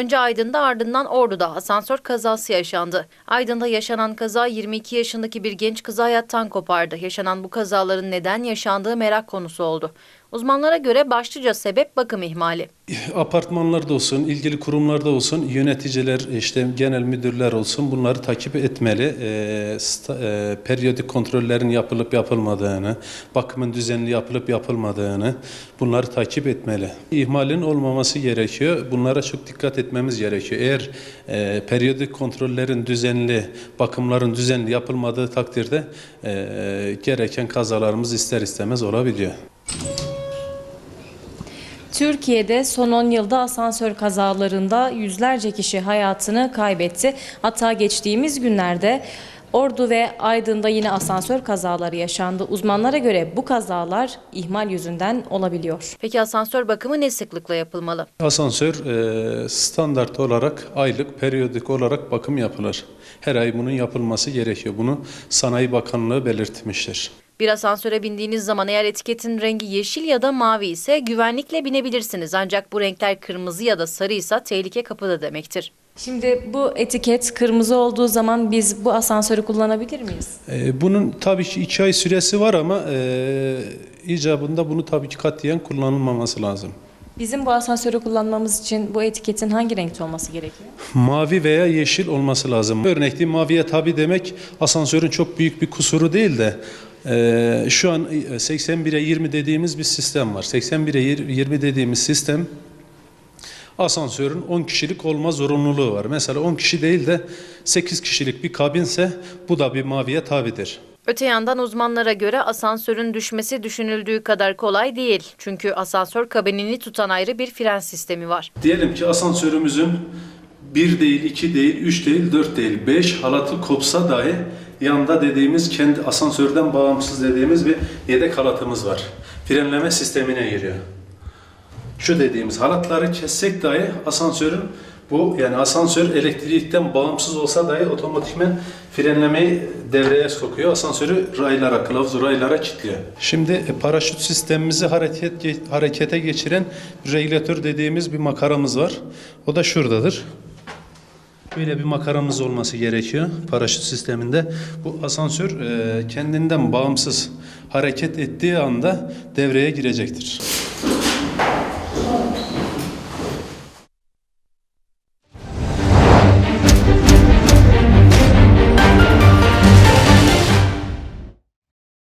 Önce Aydın'da ardından Ordu'da asansör kazası yaşandı. Aydın'da yaşanan kaza 22 yaşındaki bir genç kızı hayattan kopardı. Yaşanan bu kazaların neden yaşandığı merak konusu oldu. Uzmanlara göre başlıca sebep bakım ihmali. Apartmanlarda olsun, ilgili kurumlarda olsun, yöneticiler, işte genel müdürler olsun bunları takip etmeli. E, sta- e, periyodik kontrollerin yapılıp yapılmadığını, bakımın düzenli yapılıp yapılmadığını bunları takip etmeli. İhmalin olmaması gerekiyor. Bunlara çok dikkat etmemiz gerekiyor. Eğer e, periyodik kontrollerin düzenli, bakımların düzenli yapılmadığı takdirde e, gereken kazalarımız ister istemez olabiliyor. Türkiye'de son 10 yılda asansör kazalarında yüzlerce kişi hayatını kaybetti. Hatta geçtiğimiz günlerde Ordu ve Aydın'da yine asansör kazaları yaşandı. Uzmanlara göre bu kazalar ihmal yüzünden olabiliyor. Peki asansör bakımı ne sıklıkla yapılmalı? Asansör e, standart olarak aylık, periyodik olarak bakım yapılır. Her ay bunun yapılması gerekiyor. Bunu Sanayi Bakanlığı belirtmiştir. Bir asansöre bindiğiniz zaman eğer etiketin rengi yeşil ya da mavi ise güvenlikle binebilirsiniz. Ancak bu renkler kırmızı ya da sarıysa tehlike kapıda demektir. Şimdi bu etiket kırmızı olduğu zaman biz bu asansörü kullanabilir miyiz? E, bunun tabii ki iki ay süresi var ama e, icabında bunu tabii ki katiyen kullanılmaması lazım. Bizim bu asansörü kullanmamız için bu etiketin hangi renkte olması gerekiyor? Mavi veya yeşil olması lazım. Örnekte maviye tabi demek asansörün çok büyük bir kusuru değil de e, şu an 81'e 20 dediğimiz bir sistem var. 81'e 20 dediğimiz sistem asansörün 10 kişilik olma zorunluluğu var. Mesela 10 kişi değil de 8 kişilik bir kabinse bu da bir maviye tabidir. Öte yandan uzmanlara göre asansörün düşmesi düşünüldüğü kadar kolay değil. Çünkü asansör kabinini tutan ayrı bir fren sistemi var. Diyelim ki asansörümüzün 1 değil, 2 değil, 3 değil, 4 değil, 5 halatı kopsa dahi yanında dediğimiz kendi asansörden bağımsız dediğimiz bir yedek halatımız var. Frenleme sistemine giriyor. Şu dediğimiz halatları kessek dahi asansörün bu yani asansör elektrikten bağımsız olsa dahi otomatikmen frenlemeyi devreye sokuyor. Asansörü raylara, kılavuz raylara kilitliyor. Şimdi e, paraşüt sistemimizi hareket harekete geçiren regülatör dediğimiz bir makaramız var. O da şuradadır. Böyle bir makaramız olması gerekiyor paraşüt sisteminde. Bu asansör e, kendinden bağımsız hareket ettiği anda devreye girecektir.